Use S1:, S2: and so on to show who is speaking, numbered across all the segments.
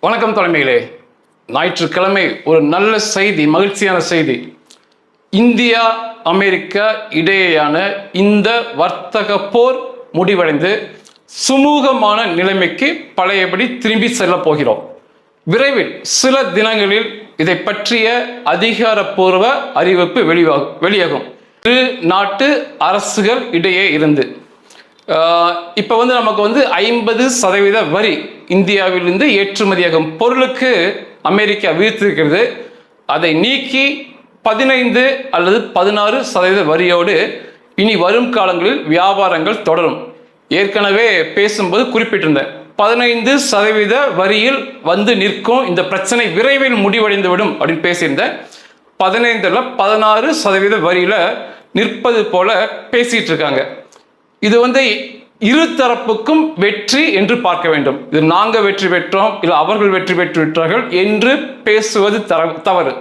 S1: வணக்கம் தலைமையிலே. ஞாயிற்றுக்கிழமை ஒரு நல்ல செய்தி மகிழ்ச்சியான செய்தி. இந்தியா அமெரிக்கா இடையேயான இந்த வர்த்தக போர் முடிவடைந்து சுமூகமான நிலைமைக்கு பழையபடி திரும்பி செல்லப் போகிறோம். விரைவில் சில தினங்களில் இதை பற்றிய அதிகாரப்பூர்வ அறிவிப்பு வெளிவாகும் வெளியாகும். இரு நாட்டு அரசுகள் இடையே இருந்து இப்போ வந்து நமக்கு வந்து ஐம்பது சதவீத வரி இந்தியாவிலிருந்து ஏற்றுமதியாகும் பொருளுக்கு அமெரிக்கா வீழ்த்திருக்கிறது. அதை நீக்கி பதினைந்து அல்லது பதினாறு சதவீத வரியோடு இனி வரும் காலங்களில் வியாபாரங்கள் தொடரும். ஏற்கனவே பேசும்போது குறிப்பிட்டிருந்தேன். பதினைந்து சதவீத வரியில் வந்து நிற்கும் இந்த பிரச்சனை விரைவில் முடிவடைந்துவிடும் அப்படின்னு பேசியிருந்தேன். பதினைந்துல பதினாறு சதவீத வரியில் நிற்பது போல பேசிகிட்டு இருக்காங்க. இது வந்து இரு தரப்புக்கும் வெற்றி என்று பார்க்க வேண்டும். இது நாங்கள் வெற்றி பெற்றோம் இல்லை அவர்கள் வெற்றி பெற்று விட்டார்கள் என்று பேசுவது தர- தவறு.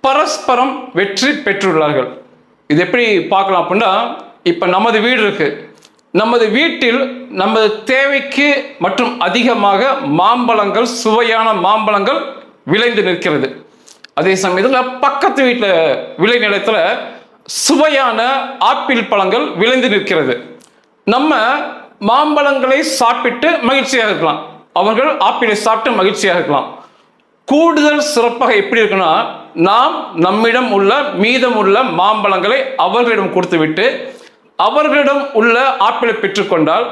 S1: பரஸ்பரம் வெற்றி பெற்றுள்ளார்கள். இது எப்படி பார்க்கலாம் அப்படின்னா இப்போ நமது வீடு இருக்கு. நமது வீட்டில் நமது தேவைக்கு மற்றும் அதிகமாக மாம்பழங்கள் சுவையான மாம்பழங்கள் விளைந்து நிற்கிறது. அதே சமயத்தில் பக்கத்து வீட்டில் விளைநிலத்தில் சுவையான ஆப்பிள் பழங்கள் விளைந்து நிற்கிறது. நம்ம மாம்பழங்களை சாப்பிட்டு மகிழ்ச்சியாக இருக்கலாம். அவர்கள் ஆப்பிளை சாப்பிட்டு மகிழ்ச்சியாக இருக்கலாம். கூடுதல் சிறப்பாக எப்படி இருக்குன்னா நாம் நம்மிடம் உள்ள மீதம் உள்ள மாம்பழங்களை அவர்களிடம் கொடுத்துவிட்டு அவர்களிடம் உள்ள ஆப்பிளை பெற்றுக்கொண்டால்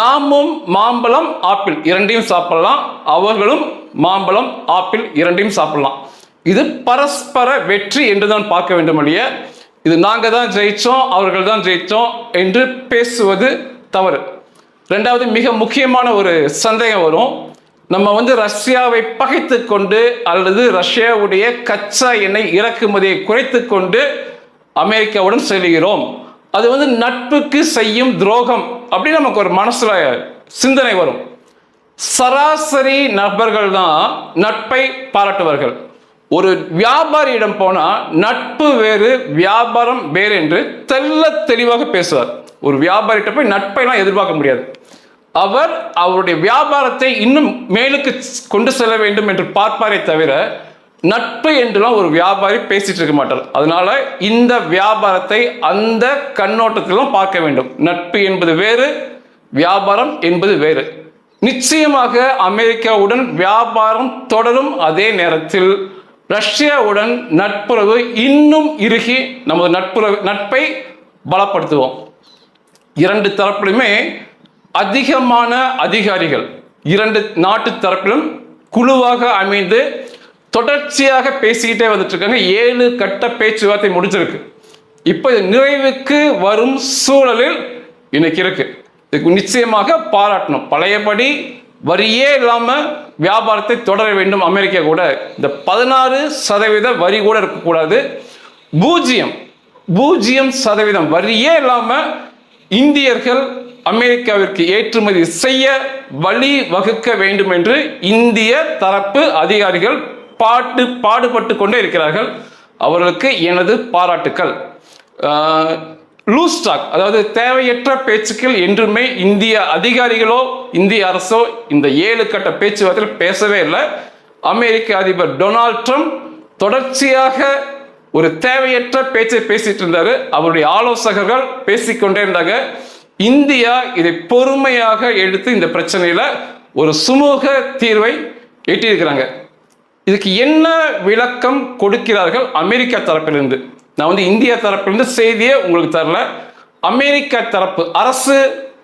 S1: நாமும் மாம்பழம் ஆப்பிள் இரண்டையும் சாப்பிடலாம். அவர்களும் மாம்பழம் ஆப்பிள் இரண்டையும் சாப்பிடலாம். இது பரஸ்பர வெற்றி என்றுதான் பார்க்க வேண்டும் இல்லையா இது நாங்கள் தான் ஜெயித்தோம் அவர்கள் தான் ஜெயித்தோம் என்று பேசுவது தவறு. ரெண்டாவது மிக முக்கியமான ஒரு சந்தேகம் வரும். நம்ம வந்து ரஷ்யாவை பகைத்து கொண்டு அல்லது ரஷ்யாவுடைய கச்சா எண்ணெய் இறக்குமதியை குறைத்து கொண்டு அமெரிக்காவுடன் செல்கிறோம். அது வந்து நட்புக்கு செய்யும் துரோகம் அப்படின்னு நமக்கு ஒரு மனசில் சிந்தனை வரும். சராசரி நபர்கள் தான் நட்பை பாராட்டுவார்கள். ஒரு வியாபாரியிடம் போனால் நட்பு வேறு வியாபாரம் வேறு என்று தெள்ள தெளிவாக பேசுவார். ஒரு வியாபாரிகிட்ட போய் நட்பைலாம் எதிர்பார்க்க முடியாது. அவர் அவருடைய வியாபாரத்தை இன்னும் மேலுக்கு கொண்டு செல்ல வேண்டும் என்று பார்ப்பாரே தவிர நட்பு என்றுலாம் ஒரு வியாபாரி பேசிட்டு இருக்க மாட்டார். அதனால இந்த வியாபாரத்தை அந்த கண்ணோட்டத்திலும் பார்க்க வேண்டும். நட்பு என்பது வேறு வியாபாரம் என்பது வேறு. நிச்சயமாக அமெரிக்காவுடன் வியாபாரம் தொடரும் அதே நேரத்தில் ரஷ்யாவுடன் நட்புறவு இன்னும் இறுகி நமது நட்புறவு நட்பை பலப்படுத்துவோம். இரண்டு தரப்பிலுமே அதிகமான அதிகாரிகள் இரண்டு நாட்டு தரப்பிலும் குழுவாக அமைந்து தொடர்ச்சியாக பேசிக்கிட்டே வந்துட்டு இருக்காங்க ஏழு கட்ட பேச்சுவார்த்தை முடிஞ்சிருக்கு. இப்போ இது நிறைவுக்கு வரும் சூழலில் இன்னைக்கு இருக்கு. இதுக்கு நிச்சயமாக பாராட்டணும். பழையபடி வரியே இல்லாமல் வியாபாரத்தை தொடர வேண்டும் அமெரிக்கா கூட. இந்த பதினாறு சதவீத வரி கூட இருக்கக்கூடாது. பூஜ்ஜியம் பூஜ்ஜியம் சதவீதம். வரியே இல்லாமல் இந்தியர்கள் அமெரிக்காவிற்கு ஏற்றுமதி செய்ய வழி வகுக்க வேண்டும் என்று இந்திய தரப்பு அதிகாரிகள் பாட்டு பாடுபட்டு கொண்டே இருக்கிறார்கள். அவர்களுக்கு எனது பாராட்டுக்கள். லூஸ் டாக் அதாவது தேவையற்ற பேச்சுக்கள் என்றுமே இந்திய அதிகாரிகளோ இந்திய அரசோ இந்த ஏழு கட்ட பேச்சுவார்த்தையில் பேசவே இல்லை. அமெரிக்க அதிபர் டொனால்ட் ட்ரம்ப் தொடர்ச்சியாக ஒரு தேவையற்ற பேச்சை பேசிட்டு இருந்தாரு. அவருடைய ஆலோசகர்கள் பேசிக்கொண்டே இருந்தாங்க. இந்தியா இதை பொறுமையாக எடுத்து இந்த பிரச்சனையில ஒரு சுமூக தீர்வை எட்டியிருக்கிறாங்க. இதுக்கு என்ன விளக்கம் கொடுக்கிறார்கள் அமெரிக்கா தரப்பிலிருந்து? நான் வந்து இந்திய தரப்பிலிருந்து செய்தியை உங்களுக்கு தரல. அமெரிக்கா தரப்பு அரசு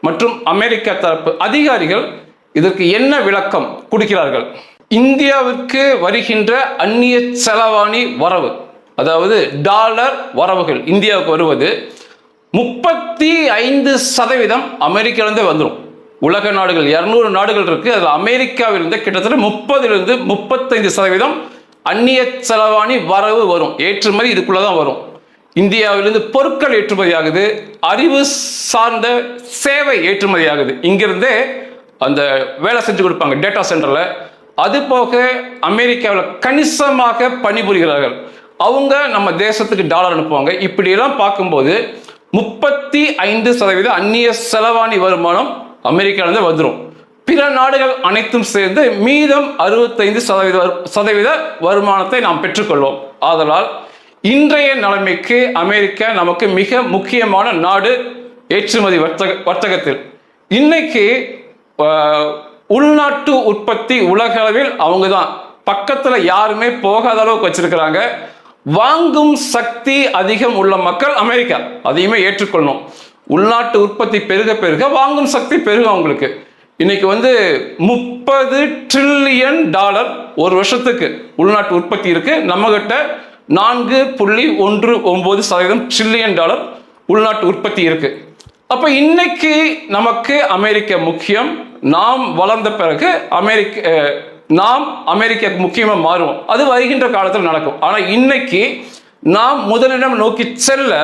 S1: மற்றும் அமெரிக்கா தரப்பு அதிகாரிகள் இதற்கு என்ன விளக்கம் கொடுக்கிறார்கள்? இந்தியாவிற்கு வருகின்ற அந்நிய செலவாணி வரவு அதாவது டாலர் வரவுகள் இந்தியாவுக்கு வருவது முப்பத்தி ஐந்து சதவீதம் அமெரிக்காவிலிருந்தே வந்துடும் உலக நாடுகள் இரநூறு நாடுகள் இருக்கு. அதில் அமெரிக்காவிலிருந்து கிட்டத்தட்ட முப்பதிலிருந்து முப்பத்தைந்து சதவீதம் அந்நிய செலவாணி வரவு வரும். ஏற்றுமதி இதுக்குள்ளே தான் வரும். இந்தியாவிலிருந்து பொருட்கள் ஏற்றுமதி ஆகுது. அறிவு சார்ந்த சேவை ஏற்றுமதி ஆகுது. இங்கிருந்தே அந்த வேலை செஞ்சு கொடுப்பாங்க டேட்டா சென்டரில் அது போக அமெரிக்காவில் கணிசமாக பணிபுரிகிறார்கள். அவங்க நம்ம தேசத்துக்கு டாலர் அனுப்புவாங்க. இப்படியெல்லாம் பார்க்கும்போது முப்பத்தி ஐந்து சதவீதம் அந்நிய செலவாணி வருமானம் அமெரிக்காவிலேருந்து வந்துடும் பிற நாடுகள் அனைத்தும் சேர்ந்து மீதம் அறுபத்தைந்து சதவீத சதவீத வருமானத்தை நாம் பெற்றுக்கொள்வோம். ஆதலால் இன்றைய நிலைமைக்கு அமெரிக்கா நமக்கு மிக முக்கியமான நாடு ஏற்றுமதி வர்த்தக வர்த்தகத்தில். இன்னைக்கு உள்நாட்டு உற்பத்தி உலக அளவில் அவங்க தான் பக்கத்தில் யாருமே போகாத அளவுக்கு வச்சிருக்கிறாங்க. வாங்கும் சக்தி அதிகம் உள்ள மக்கள் அமெரிக்கா. அதையுமே ஏற்றுக்கொள்ளணும் உள்நாட்டு உற்பத்தி பெருக பெருக வாங்கும் சக்தி பெருகும் அவங்களுக்கு. இன்னைக்கு வந்து முப்பது ட்ரில்லியன் டாலர் ஒரு வருஷத்துக்கு உள்நாட்டு உற்பத்தி இருக்கு. நம்ம கிட்ட நான்கு புள்ளி ஒன்று ஒன்பது சதவீதம் ட்ரில்லியன் டாலர் உள்நாட்டு உற்பத்தி இருக்கு. அப்ப இன்னைக்கு நமக்கு அமெரிக்கா முக்கியம். நாம் வளர்ந்த பிறகு அமெரிக்க நாம் அமெரிக்க முக்கியமாக மாறுவோம். அது வருகின்ற காலத்தில் நடக்கும். ஆனா இன்னைக்கு நாம் முதலிடம் நோக்கி செல்ல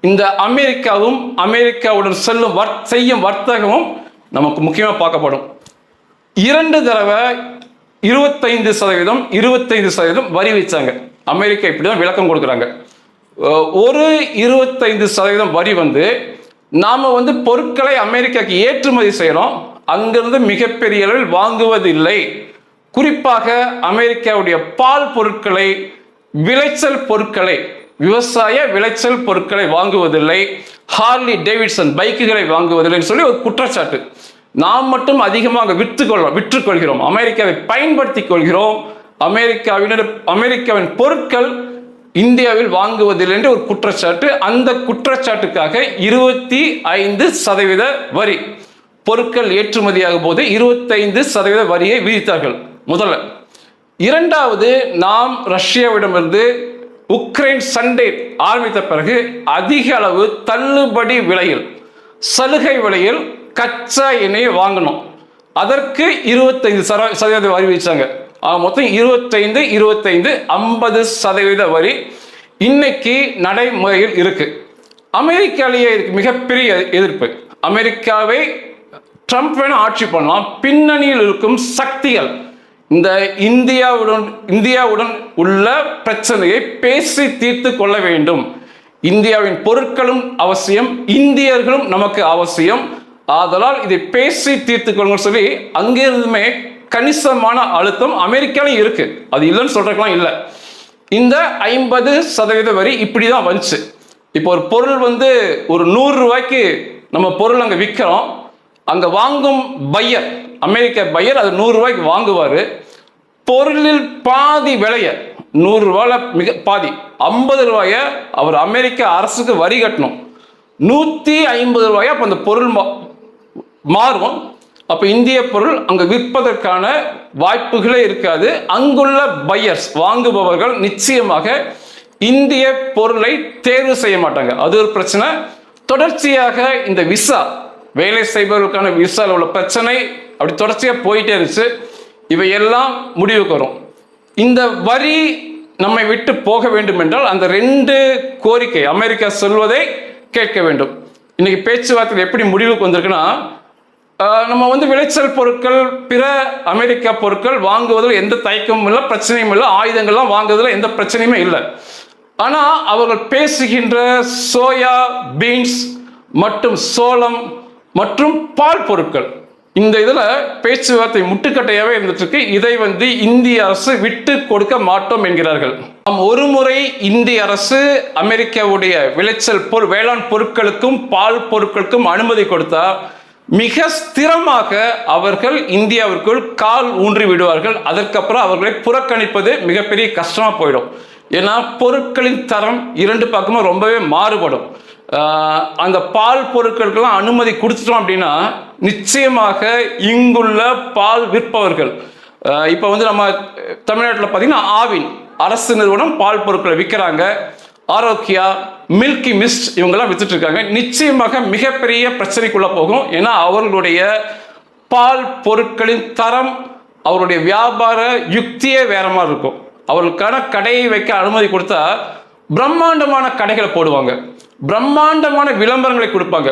S1: இந்த அமெரிக்காவும் அமெரிக்காவுடன் செல்லும் வர் செய்யும் வர்த்தகமும் நமக்கு முக்கியமாக பார்க்கப்படும். இரண்டு தடவை இருபத்தைந்து சதவீதம் இருபத்தைந்து சதவீதம் வரி வச்சாங்க அமெரிக்கா இப்படி தான் விளக்கம் கொடுக்குறாங்க. ஒரு இருபத்தைந்து சதவீதம் வரி வந்து நாம் வந்து பொருட்களை அமெரிக்காக்கு ஏற்றுமதி செய்கிறோம் அங்கிருந்து மிகப்பெரிய அளவில் வாங்குவதில்லை. குறிப்பாக அமெரிக்காவுடைய பால் பொருட்களை விளைச்சல் பொருட்களை விவசாய விளைச்சல் பொருட்களை வாங்குவதில்லை. ஹார்லி டேவிட்சன் பைக்குகளை வாங்குவதில்லைன்னு சொல்லி ஒரு குற்றச்சாட்டு. நாம் மட்டும் அதிகமாக விற்றுக்கொள்கிறோம் விற்றுக்கொள்கிறோம். அமெரிக்காவை பயன்படுத்திக் கொள்கிறோம். அமெரிக்காவினர் அமெரிக்காவின் பொருட்கள் இந்தியாவில் வாங்குவதில்லை என்று ஒரு குற்றச்சாட்டு. அந்த குற்றச்சாட்டுக்காக இருபத்தி ஐந்து சதவீத வரி பொருட்கள் ஏற்றுமதியாகும் போது இருபத்தைந்து சதவீத வரியை விதித்தார்கள் முதல்ல. இரண்டாவது நாம் ரஷ்யாவிடமிருந்து உக்ரைன் சண்டை ஆரம்பித்த பிறகு அதிக அளவு தள்ளுபடி விலையில் சலுகை விலையில் கச்சா எண்ணெயை வாங்கணும் அதற்கு இருபத்தைந்து சர சதவீதம் வரி விதிச்சாங்க. மொத்தம் இருபத்தைந்து இருபத்தைந்து ஐம்பது சதவீத வரி இன்னைக்கு நடைமுறையில் இருக்கு. அமெரிக்காலேயே இருக்கு மிகப்பெரிய எதிர்ப்பு. அமெரிக்காவை ட்ரம்ப் வேணும் ஆட்சி பண்ணலாம். பின்னணியில் இருக்கும் சக்திகள் இந்த இந்தியாவுடன் இந்தியாவுடன் உள்ள பிரச்சனையை பேசி தீர்த்து கொள்ள வேண்டும். இந்தியாவின் பொருட்களும் அவசியம் இந்தியர்களும் நமக்கு அவசியம். ஆதலால் இதை பேசி தீர்த்து கொள்ளுங்க சொல்லி அங்கிருந்துமே கணிசமான அழுத்தம் அமெரிக்காலையும் இருக்கு. அது இல்லைன்னு சொல்றதுக்கெல்லாம் இல்லை. இந்த ஐம்பது சதவீத வரி இப்படி தான் வந்துச்சு. இப்போ ஒரு பொருள் வந்து ஒரு நூறு ரூபாய்க்கு நம்ம பொருள் அங்கே விற்கிறோம் அங்கே வாங்கும் பையர் அமெரிக்க பையர் அது நூறுரூவாய்க்கு வாங்குவார். பொருளில் பாதி விலைய நூறு மிக பாதி ஐம்பது ரூபாய அவர் அமெரிக்க அரசுக்கு வரி கட்டணும். நூற்றி ஐம்பது ரூபாயை அப்போ அந்த பொருள் மா- மாறும். அப்போ இந்திய பொருள் அங்கே விற்பதற்கான வாய்ப்புகளே இருக்காது. அங்குள்ள பையர்ஸ் வாங்குபவர்கள் நிச்சயமாக இந்திய பொருளை தேர்வு செய்ய மாட்டாங்க. அது ஒரு பிரச்சனை. தொடர்ச்சியாக இந்த விசா வேலை செய்பவர்களுக்கான விசாவில் உள்ள பிரச்சனை அப்படி தொடர்ச்சியாக போயிட்டே இருந்துச்சு. இவையெல்லாம் முடிவுக்கு வரும். இந்த வரி நம்மை விட்டு போக வேண்டும் என்றால் அந்த ரெண்டு கோரிக்கை அமெரிக்கா சொல்வதை கேட்க வேண்டும். இன்னைக்கு பேச்சுவார்த்தையில் எப்படி முடிவுக்கு வந்திருக்குன்னா நம்ம வந்து விளைச்சல் பொருட்கள் பிற அமெரிக்கா பொருட்கள் வாங்குவதில் எந்த தயக்கமும் இல்லை பிரச்சனையும் இல்லை ஆயுதங்கள்லாம் வாங்குவதில் எந்த பிரச்சனையுமே இல்லை. ஆனால் அவர்கள் பேசுகின்ற சோயா பீன்ஸ் மற்றும் சோளம் மற்றும் பால் பொருட்கள் இந்த இதில் பேச்சுவார்த்தை முட்டுக்கட்டையாகவே இருந்துட்டு இருக்கு இதை வந்து இந்திய அரசு விட்டு கொடுக்க மாட்டோம் என்கிறார்கள். நாம் ஒரு முறை இந்திய அரசு அமெரிக்காவுடைய விளைச்சல் பொரு வேளாண் பொருட்களுக்கும் பால் பொருட்களுக்கும் அனுமதி கொடுத்தா மிக ஸ்திரமாக அவர்கள் இந்தியாவிற்குள் கால் ஊன்றி விடுவார்கள். அதற்கப்புறம் அவர்களை புறக்கணிப்பது மிகப்பெரிய கஷ்டமாக போயிடும். ஏன்னா பொருட்களின் தரம் இரண்டு பக்கமும் ரொம்பவே மாறுபடும். அந்த பால் பொருட்களுக்கெல்லாம் அனுமதி கொடுத்துட்டோம் அப்படின்னா நிச்சயமாக இங்குள்ள பால் விற்பவர்கள் இப்போ வந்து நம்ம தமிழ்நாட்டில் பார்த்தீங்கன்னா ஆவின் அரசு நிறுவனம் பால் பொருட்களை விற்கிறாங்க. ஆரோக்கியா மில்கி மிஸ்ட் இவங்கெல்லாம் வித்துட்டு இருக்காங்க. நிச்சயமாக மிகப்பெரிய பிரச்சனைக்குள்ளே போகும். ஏன்னா அவர்களுடைய பால் பொருட்களின் தரம் அவருடைய வியாபார யுக்தியே வேற மாதிரி இருக்கும். அவர்களுக்கான கடையை வைக்க அனுமதி கொடுத்தா பிரம்மாண்டமான கடைகளை போடுவாங்க. பிரம்மாண்டமான விளம்பரங்களை கொடுப்பாங்க.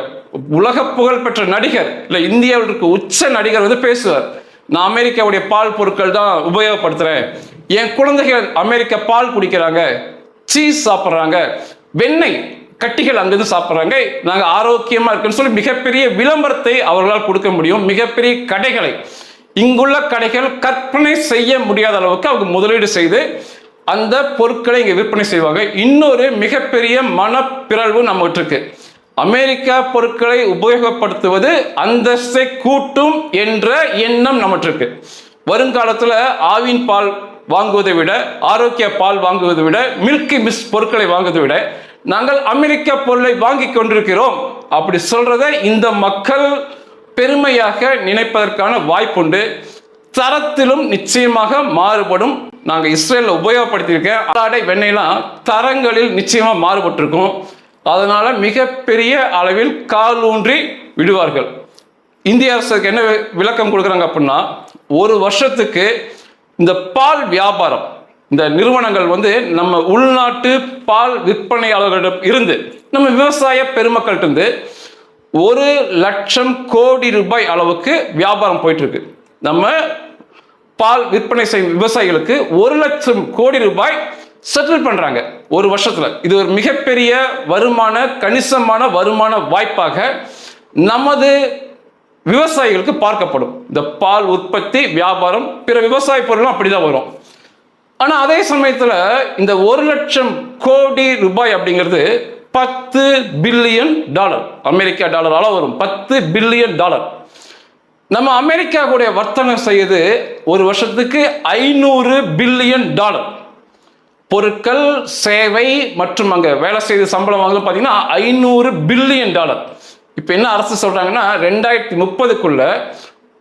S1: உலக புகழ்பெற்ற நடிகர் இல்லை இந்தியாவில் இருக்க உச்ச நடிகர் வந்து பேசுவார். நான் அமெரிக்காவுடைய பால் பொருட்கள் தான் உபயோகப்படுத்துகிறேன் என் குழந்தைகள் அமெரிக்க பால் குடிக்கிறாங்க சீஸ் சாப்பிட்றாங்க வெண்ணெய் கட்டிகள் அங்கிருந்து சாப்பிட்றாங்க. நாங்கள் ஆரோக்கியமாக இருக்குன்னு சொல்லி மிகப்பெரிய விளம்பரத்தை அவர்களால் கொடுக்க முடியும். மிகப்பெரிய கடைகளை. இங்குள்ள கடைகள் கற்பனை செய்ய முடியாத அளவுக்கு அவங்க முதலீடு செய்து அந்த பொருட்களை இங்கே விற்பனை செய்வாங்க. இன்னொரு மிகப்பெரிய மனப்பிறழ்வு நம்மகிட்ட இருக்கு அமெரிக்கா பொருட்களை உபயோகப்படுத்துவது அந்தஸ்தை கூட்டும் என்ற எண்ணம் நம்மகிட்ட இருக்கு வருங்காலத்தில் ஆவின் பால் வாங்குவதை விட ஆரோக்கிய பால் வாங்குவதை விட மில்கி மிஸ் பொருட்களை வாங்குவதை விட நாங்கள் அமெரிக்க பொருளை வாங்கி கொண்டிருக்கிறோம். அப்படி சொல்றத இந்த மக்கள் பெருமையாக நினைப்பதற்கான வாய்ப்புண்டு. தரத்திலும் நிச்சயமாக மாறுபடும் நாங்கள் இஸ்ரேலில் உபயோகப்படுத்தியிருக்கேன் ஆடை வெண்ணெய்லாம் தரங்களில் நிச்சயமாக மாறுபட்டிருக்கும். அதனால மிகப்பெரிய அளவில் கால் ஊன்றி விடுவார்கள். இந்திய அரசுக்கு என்ன விளக்கம் கொடுக்குறாங்க அப்படின்னா ஒரு வருஷத்துக்கு இந்த பால் வியாபாரம் இந்த நிறுவனங்கள் வந்து நம்ம உள்நாட்டு பால் விற்பனையாளர்களிடம் இருந்து நம்ம விவசாய பெருமக்கள்கிட்ட இருந்து ஒரு லட்சம் கோடி ரூபாய் அளவுக்கு வியாபாரம் போயிட்டு இருக்கு நம்ம பால் விற்பனை செய்யும் விவசாயிகளுக்கு ஒரு லட்சம் கோடி ரூபாய் செட்டில் பண்றாங்க. ஒரு வருஷத்துல. இது ஒரு மிகப்பெரிய வருமான கணிசமான வருமான வாய்ப்பாக நமது விவசாயிகளுக்கு பார்க்கப்படும். இந்த பால் உற்பத்தி வியாபாரம் பிற விவசாய பொருளும் அப்படிதான் வரும். ஆனா அதே சமயத்துல இந்த ஒரு லட்சம் கோடி ரூபாய் அப்படிங்கிறது பத்து பில்லியன் டாலர். அமெரிக்கா டாலரால வரும். பத்து பில்லியன் டாலர். நம்ம அமெரிக்காவுடைய வர்த்தகம் செய்யுது ஒரு வருஷத்துக்கு ஐநூறு பில்லியன் டாலர். பொருட்கள் சேவை மற்றும் அங்கே வேலை செய்து சம்பளம் வாங்கலாம் பார்த்தீங்கன்னா ஐநூறு பில்லியன் டாலர். இப்போ என்ன அரசு சொல்கிறாங்கன்னா ரெண்டாயிரத்தி முப்பதுக்குள்ள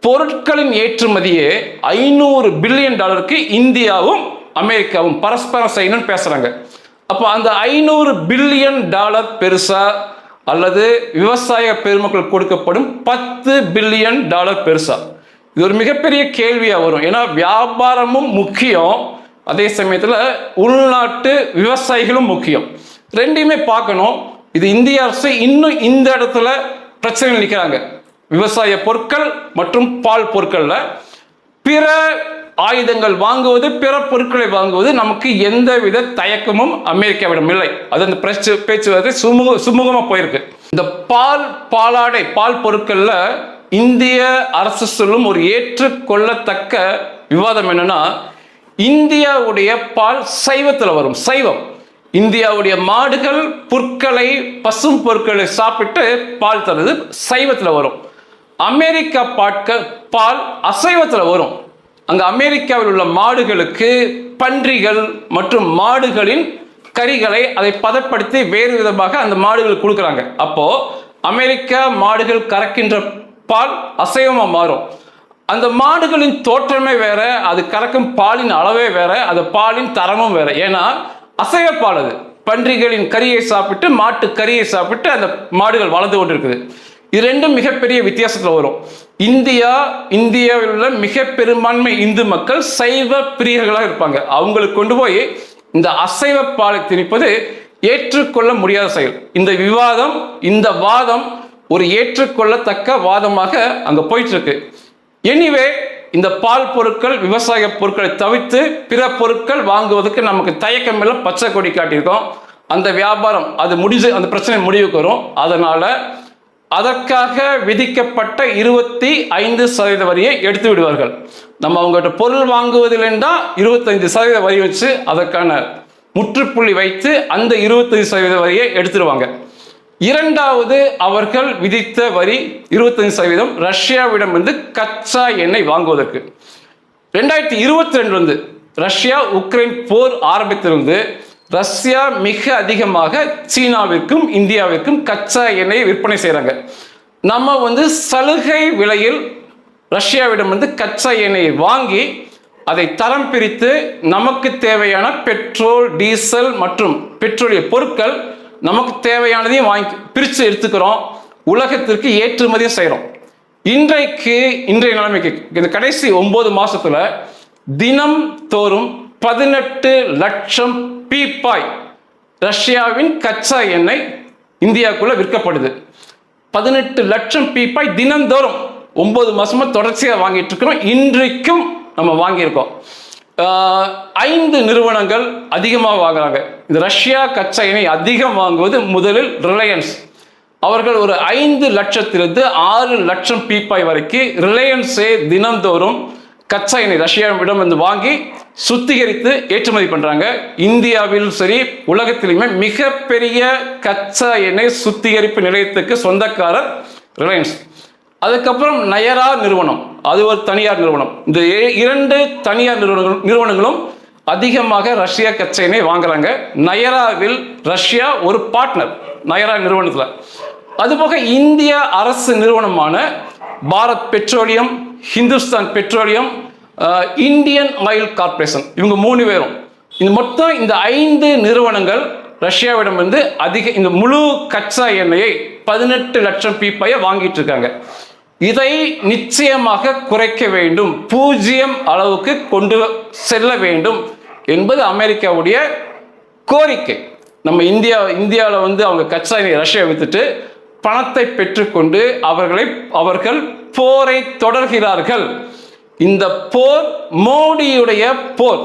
S1: பொருட்களின் ஏற்றுமதியே ஐநூறு பில்லியன் டாலருக்கு இந்தியாவும் அமெரிக்காவும் பரஸ்பரம் செய்யணும்னு பேசுகிறாங்க அப்போ அந்த ஐநூறு பில்லியன் டாலர் பெருசாக அல்லது விவசாய பெருமக்கள் கொடுக்கப்படும் பத்து பில்லியன் டாலர் பெருசா? இது ஒரு மிகப்பெரிய கேள்வியா வரும். ஏன்னா வியாபாரமும் முக்கியம். அதே சமயத்தில் உள்நாட்டு விவசாயிகளும் முக்கியம். ரெண்டையுமே பார்க்கணும். இது இந்திய அரசு இன்னும் இந்த இடத்துல பிரச்சனை நிற்கிறாங்க விவசாய பொருட்கள் மற்றும் பால் பொருட்கள்ல பிற ஆயுதங்கள் வாங்குவது பிற பொருட்களை வாங்குவது நமக்கு எந்தவித தயக்கமும் அமெரிக்காவிடம் இல்லை. அது அந்த பேச்சு பேச்சுவார்த்தை சுமூக சுமூகமாக போயிருக்கு. இந்த பால் பாலாடை பால் பொருட்களில் இந்திய அரசு சொல்லும் ஒரு ஏற்றுக்கொள்ளத்தக்க விவாதம் என்னன்னா இந்தியாவுடைய பால் சைவத்தில் வரும் சைவம். இந்தியாவுடைய மாடுகள் புற்களை பசும் பொருட்களை சாப்பிட்டு பால் தருது சைவத்தில் வரும். அமெரிக்கா பாட்கள் பால் அசைவத்தில் வரும். அங்கு அமெரிக்காவில் உள்ள மாடுகளுக்கு பன்றிகள் மற்றும் மாடுகளின் கறிகளை அதை பதப்படுத்தி வேறு விதமாக அந்த மாடுகள் கொடுக்குறாங்க. அப்போ அமெரிக்கா மாடுகள் கறக்கின்ற பால் அசைவமாக மாறும். அந்த மாடுகளின் தோற்றமே வேற அது கறக்கும் பாலின் அளவே வேற அது பாலின் தரமும் வேற. ஏன்னா அசைவ பால் அது. பன்றிகளின் கறியை சாப்பிட்டு மாட்டு கறியை சாப்பிட்டு அந்த மாடுகள் வளர்ந்து கொண்டிருக்குது. இது ரெண்டும் மிகப்பெரிய வித்தியாசத்தில் வரும். இந்தியா இந்தியாவில் உள்ள மிக பெரும்பான்மை இந்து மக்கள் சைவ பிரியர்களாக இருப்பாங்க. அவங்களுக்கு கொண்டு போய் இந்த அசைவ பாலை திணிப்பது ஏற்றுக்கொள்ள முடியாத செயல். இந்த விவாதம் இந்த வாதம் ஒரு ஏற்றுக்கொள்ளத்தக்க வாதமாக அங்க போயிட்டு இருக்கு எனிவே இந்த பால் பொருட்கள் விவசாய பொருட்களை தவிர்த்து பிற பொருட்கள் வாங்குவதற்கு நமக்கு தயக்கம் இல்லை பச்சை கொடி காட்டியிருக்கோம். அந்த வியாபாரம் அது முடிஞ்சு அந்த பிரச்சனை முடிவுக்கு வரும். அதனால அதற்காக விதிக்கப்பட்ட இருபத்தி ஐந்து சதவீத வரியை எடுத்து விடுவார்கள். நம்ம அவங்ககிட்ட பொருள் வாங்குவதில்லைன்னா இருபத்தைந்து சதவீத வரி வச்சு அதற்கான முற்றுப்புள்ளி வைத்து அந்த இருபத்தைந்து சதவீத வரியை எடுத்துருவாங்க. இரண்டாவது அவர்கள் விதித்த வரி இருபத்தஞ்சு சதவீதம் ரஷ்யாவிடம் வந்து கச்சா எண்ணெய் வாங்குவதற்கு. ரெண்டாயிரத்தி இருபத்தி ரெண்டு வந்து ரஷ்யா உக்ரைன் போர் ஆரம்பித்திருந்து ரஷ்யா மிக அதிகமாக சீனாவிற்கும் இந்தியாவிற்கும் கச்சா எண்ணெயை விற்பனை செய்கிறாங்க நம்ம வந்து சலுகை விலையில் ரஷ்யாவிடம் வந்து கச்சா எண்ணெயை வாங்கி அதை தரம் பிரித்து நமக்கு தேவையான பெட்ரோல் டீசல் மற்றும் பெட்ரோலிய பொருட்கள் நமக்கு தேவையானதையும் வாங்கி பிரித்து எடுத்துக்கிறோம். உலகத்திற்கு ஏற்றுமதியும் செய்கிறோம் இன்றைக்கு இன்றைய நிலைமைக்கு இந்த கடைசி ஒன்பது மாசத்துல தினம் தோறும் பதினெட்டு லட்சம் பீப்பாய் ரஷ்யாவின் கச்சா எண்ணெய் இந்தியாவுக்குள்ளே விற்கப்படுது. பதினெட்டு லட்சம் பீப்பாய் தினந்தோறும் ஒன்பது மாதமாக தொடர்ச்சியாக வாங்கிட்டு இருக்கிறோம். இன்றைக்கும் நம்ம வாங்கியிருக்கோம். ஐந்து நிறுவனங்கள் அதிகமாக வாங்குறாங்க. இந்த ரஷ்யா கச்சா எண்ணெய் அதிகம் வாங்குவது முதலில் ரிலையன்ஸ். அவர்கள் ஒரு ஐந்து லட்சத்திலிருந்து ஆறு லட்சம் பீப்பாய் வரைக்கும் ரிலையன்ஸே தினந்தோறும் கச்சா எண்ணெய் ரஷ்யாவிடம் வந்து வாங்கி சுத்திகரித்து ஏற்றுமதி பண்ணுறாங்க இந்தியாவிலும் சரி உலகத்திலுமே மிகப்பெரிய கச்சா எண்ணெய் சுத்திகரிப்பு நிலையத்துக்கு சொந்தக்காரர் ரிலையன்ஸ். அதுக்கப்புறம் நயரா நிறுவனம். அது ஒரு தனியார் நிறுவனம். இந்த இரண்டு தனியார் நிறுவனங்கள் நிறுவனங்களும் அதிகமாக ரஷ்யா கச்சா எண்ணெய் வாங்குறாங்க. நயராவில் ரஷ்யா ஒரு பார்ட்னர் நயரா நிறுவனத்தில். அதுபோக இந்திய அரசு நிறுவனமான Bharat Petroleum Hindustan Petroleum Indian Oil Corporation இவங்க மூணு பேரும். இந்த மொத்தம் இந்த ஐந்து நிறுவனங்கள் ரஷ்யாவிடம் வந்து அதிக இந்த முழு கச்சா எண்ணெயை பதினெட்டு லட்சம் பீப்பாயை வாங்கிட்டு இருக்காங்க. இதை நிச்சயமாக குறைக்க வேண்டும். பூஜ்ஜியம் அளவுக்கு கொண்டு செல்ல வேண்டும் என்பது அமெரிக்காவுடைய கோரிக்கை. நம்ம இந்தியா இந்தியாவில் வந்து அவங்க கச்சா எண்ணெய் ரஷ்யா வித்துட்டு பணத்தை பெற்றுக்கொண்டு அவர்களை அவர்கள் போரை தொடர்கிறார்கள். இந்த போர் மோடியுடைய போர்.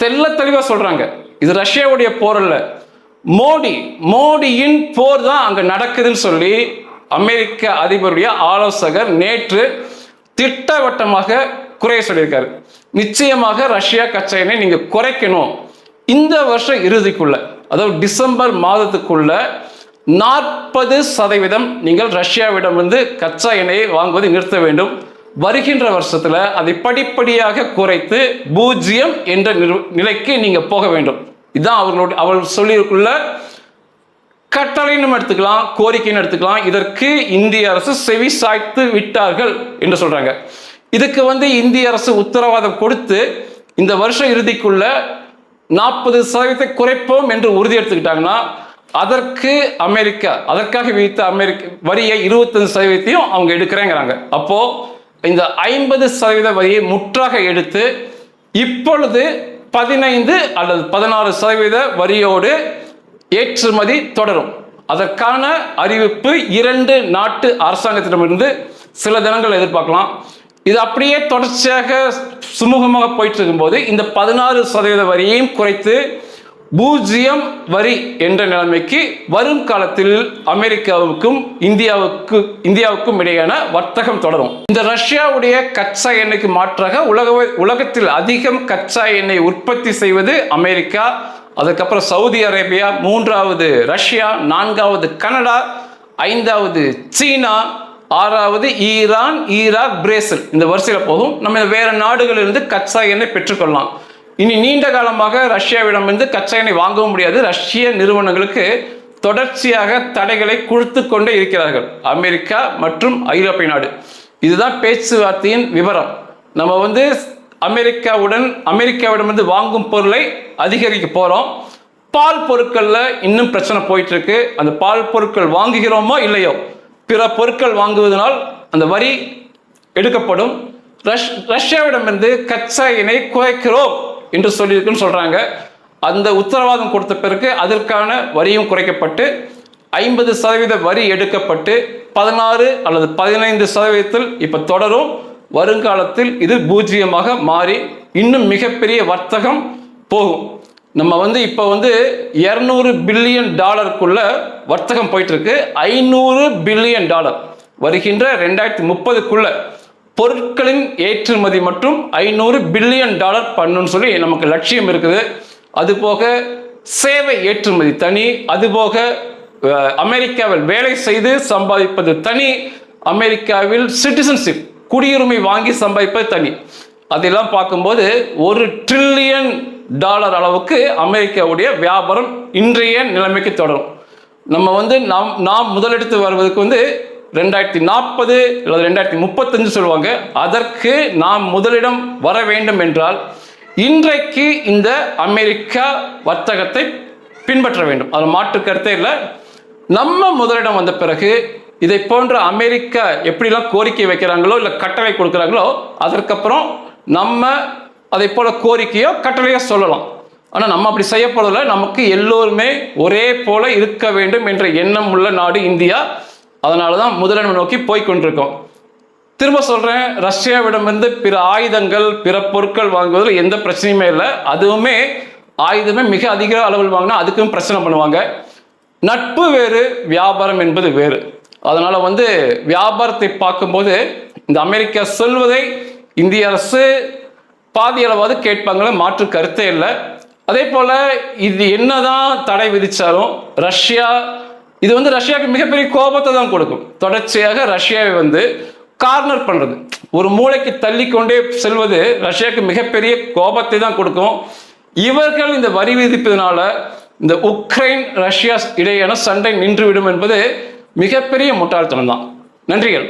S1: தெல்ல தெளிவாக சொல்கிறாங்க இது ரஷ்யாவுடைய போர் அல்ல. மோடி மோடியின் போர் தான் அங்கே நடக்குதுன்னு சொல்லி அமெரிக்க அதிபருடைய ஆலோசகர் நேற்று திட்டவட்டமாக குறைய சொல்லியிருக்காரு. நிச்சயமாக ரஷ்யா கச்சா எண்ணெய் குறைக்கணும். இந்த வருஷம் இறுதிக்குள்ள அதாவது டிசம்பர் மாதத்துக்குள்ள நாற்பது சதவீதம் நீங்கள் ரஷ்யாவிடம் வந்து கச்சா எண்ணெயை வாங்குவதை நிறுத்த வேண்டும். வருகின்ற வருஷத்துல அதை படிப்படியாக குறைத்து பூஜ்ஜியம் என்ற நிலைக்கு நீங்க போக வேண்டும். இதுதான் அவர்களுடைய அவர்கள் சொல்லியிருக்குள்ள கட்டளைன்னு எடுத்துக்கலாம் கோரிக்கைன்னு எடுத்துக்கலாம். இதற்கு இந்திய அரசு செவி சாய்த்து விட்டார்கள் என்று சொல்றாங்க. இதுக்கு வந்து இந்திய அரசு உத்தரவாதம் கொடுத்து இந்த வருஷம் இறுதிக்குள்ள நாற்பது சதவீதத்தை குறைப்போம் என்று உறுதி எடுத்துக்கிட்டாங்கன்னா அதற்கு அமெரிக்கா அதற்காக விதித்த அமெரிக்க வரியை இருபத்தஞ்சு சதவீதத்தையும் அவங்க எடுக்கிறேங்கிறாங்க. அப்போ இந்த ஐம்பது சதவீத வரியை முற்றாக எடுத்து இப்பொழுது பதினைந்து அல்லது பதினாறு சதவீத வரியோடு ஏற்றுமதி தொடரும். அதற்கான அறிவிப்பு இரண்டு நாட்டு அரசாங்கத்திடமிருந்து சில தினங்கள் எதிர்பார்க்கலாம். இது அப்படியே தொடர்ச்சியாக சுமூகமாக போயிட்டு இருக்கும்போது இந்த பதினாறு சதவீத வரியையும் குறைத்து பூஜ்ஜியம் வரி என்ற நிலைமைக்கு வரும் காலத்தில் அமெரிக்காவுக்கும் இந்தியாவுக்கு இந்தியாவுக்கும் இடையான வர்த்தகம் தொடரும். இந்த ரஷ்யாவுடைய கச்சா எண்ணெய்க்கு மாற்றாக உலக உலகத்தில் அதிகம் கச்சா எண்ணெய் உற்பத்தி செய்வது அமெரிக்கா அதுக்கப்புறம் சவுதி அரேபியா மூன்றாவது ரஷ்யா நான்காவது கனடா ஐந்தாவது சீனா ஆறாவது ஈரான் ஈராக் பிரேசில். இந்த வரிசையில் போகும். நம்ம வேறு நாடுகளிலிருந்து கச்சா எண்ணெய் பெற்றுக்கொள்ளலாம். இனி நீண்ட காலமாக ரஷ்யாவிடமிருந்து கச்சா எண்ணெய் வாங்கவும் முடியாது. ரஷ்ய நிறுவனங்களுக்கு தொடர்ச்சியாக தடைகளை கொடுத்து கொண்டே இருக்கிறார்கள். அமெரிக்கா மற்றும் ஐரோப்பிய நாடு. இதுதான் பேச்சுவார்த்தையின் விவரம். நம்ம வந்து அமெரிக்காவுடன் அமெரிக்காவிடமிருந்து வாங்கும் பொருளை அதிகரிக்க போகிறோம் பால் பொருட்களில் இன்னும் பிரச்சனை போயிட்டு இருக்கு அந்த பால் பொருட்கள் வாங்குகிறோமோ இல்லையோ பிற பொருட்கள் வாங்குவதனால் அந்த வரி எடுக்கப்படும். ரஷ் ரஷ்யாவிடமிருந்து கச்சா எண்ணெய் குறைக்கிறோம். என்று சொல்லியிருக்குன்னு சொல்கிறாங்க அந்த உத்தரவாதம் கொடுத்த பிறகு அதற்கான வரியும் குறைக்கப்பட்டு ஐம்பது சதவீத வரி எடுக்கப்பட்டு பதினாறு அல்லது பதினைந்து சதவீதத்தில் இப்போ தொடரும். வருங்காலத்தில் இது பூஜ்ஜியமாக மாறி இன்னும் மிகப்பெரிய வர்த்தகம் போகும். நம்ம வந்து இப்போ வந்து இரநூறு பில்லியன் டாலருக்குள்ள வர்த்தகம் போயிட்டு இருக்கு. ஐநூறு பில்லியன் டாலர். வருகின்ற ரெண்டாயிரத்தி முப்பதுக்குள்ள பொருட்களின் ஏற்றுமதி மற்றும் ஐநூறு பில்லியன் டாலர் பண்ணுன்னு சொல்லி நமக்கு லட்சியம் இருக்குது. அதுபோக சேவை ஏற்றுமதி தனி அதுபோக அமெரிக்காவில் வேலை செய்து சம்பாதிப்பது தனி அமெரிக்காவில் சிட்டிசன்ஷிப் குடியுரிமை வாங்கி சம்பாதிப்பது தனி. அதெல்லாம் பார்க்கும்போது ஒரு ட்ரில்லியன் டாலர் அளவுக்கு அமெரிக்காவுடைய வியாபாரம் இன்றைய நிலைமைக்கு தொடரும். நம்ம வந்து நாம் நாம் முதலெடுத்து வருவதற்கு வந்து ரெண்டாயிரத்தி நாற்பது அல்லது ரெண்டாயிரத்தி முப்பத்தஞ்சு சொல்லுவாங்க. அதற்கு நாம் முதலிடம் வர வேண்டும் என்றால் இன்றைக்கு இந்த அமெரிக்கா வர்த்தகத்தை பின்பற்ற வேண்டும். அதில் மாற்று கருத்தே இல்லை. நம்ம முதலிடம் வந்த பிறகு இதை போன்ற அமெரிக்கா எப்படிலாம் கோரிக்கை வைக்கிறாங்களோ இல்லை கட்டளை கொடுக்குறாங்களோ அதற்கப்புறம் நம்ம அதை போல கோரிக்கையோ கட்டளையோ சொல்லலாம். ஆனால் நம்ம அப்படி செய்ய போறதில்ல. நமக்கு எல்லோருமே ஒரே போல இருக்க வேண்டும் என்ற எண்ணம் உள்ள நாடு இந்தியா. அதனால தான் முதலிடம் நோக்கி போய்கொண்டிருக்கோம் திரும்ப சொல்கிறேன் ரஷ்யாவிடமிருந்து பிற ஆயுதங்கள் பிற பொருட்கள் வாங்குவதில் எந்த பிரச்சனையுமே இல்லை. அதுவுமே ஆயுதமே மிக அதிக அளவில் வாங்கினா அதுக்கும் பிரச்சனை பண்ணுவாங்க. நட்பு வேறு வியாபாரம் என்பது வேறு. அதனால் வந்து வியாபாரத்தை பார்க்கும்போது இந்த அமெரிக்கா சொல்வதை இந்திய அரசு பாதி அளவாவது கேட்பாங்களே மாற்று கருத்தே இல்லை. அதே போல் இது என்னதான் தடை விதித்தாலும் ரஷ்யா இது வந்து ரஷ்யாவுக்கு மிகப்பெரிய கோபத்தை தான் கொடுக்கும். தொடர்ச்சியாக ரஷ்யாவை வந்து கார்னர் பண்ணுறது ஒரு மூளைக்கு தள்ளி கொண்டே செல்வது ரஷ்யாவுக்கு மிகப்பெரிய கோபத்தை தான் கொடுக்கும். இவர்கள் இந்த வரி விதிப்பதனால இந்த உக்ரைன் ரஷ்யா இடையேயான சண்டை நின்றுவிடும் என்பது மிகப்பெரிய முட்டாள்தனம் தான் நன்றிகள்.